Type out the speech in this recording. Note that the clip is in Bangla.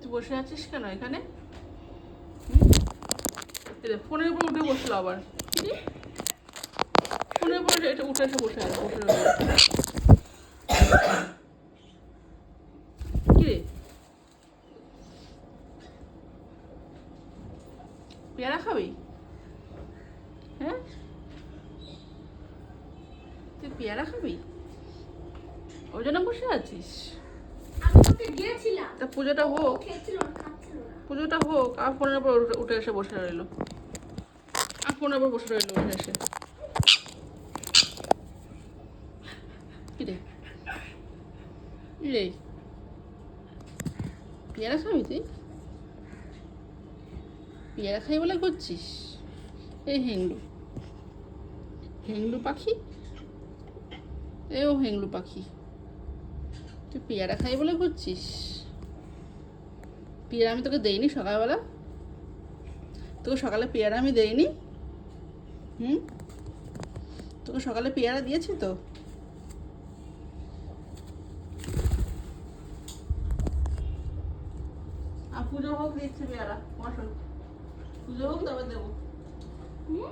তুই বসে আছিস কেন এখানে? ফোনের উপর উঠে বসল আবার। ফোনের উপর এটা উঠে এসে বসে আছে বসে রইল। রে? পেয়ারা খাবি? হ্যাঁ? তুই পেয়ারা খাবি? ওই জন্য বসে আছিস? তা পুজোটা হোক। পুজোটা হোক, আর ফোনের উপর উঠে- এসে বসে রইল। আর ফোনের উপর বসে রইল উঠে এসে। রে? পেয়ারা খাবি তুই? পেয়ারা খাই বলে করছিস? এই হেংলু হেংলু পাখি? এও হেংলু পাখি। তুই পেয়ারা খাই বলে করছিস পেয়ারা আমি তোকে দেইনি সকালবেলা। তোকে সকালে পেয়ারা আমি দেইনি। হুম? তোকে সকালে পেয়ারা দিয়েছি তো। পুজো হোক দিচ্ছে পেয়ারা বসো পুজো হোক তবে দেবো। হুম?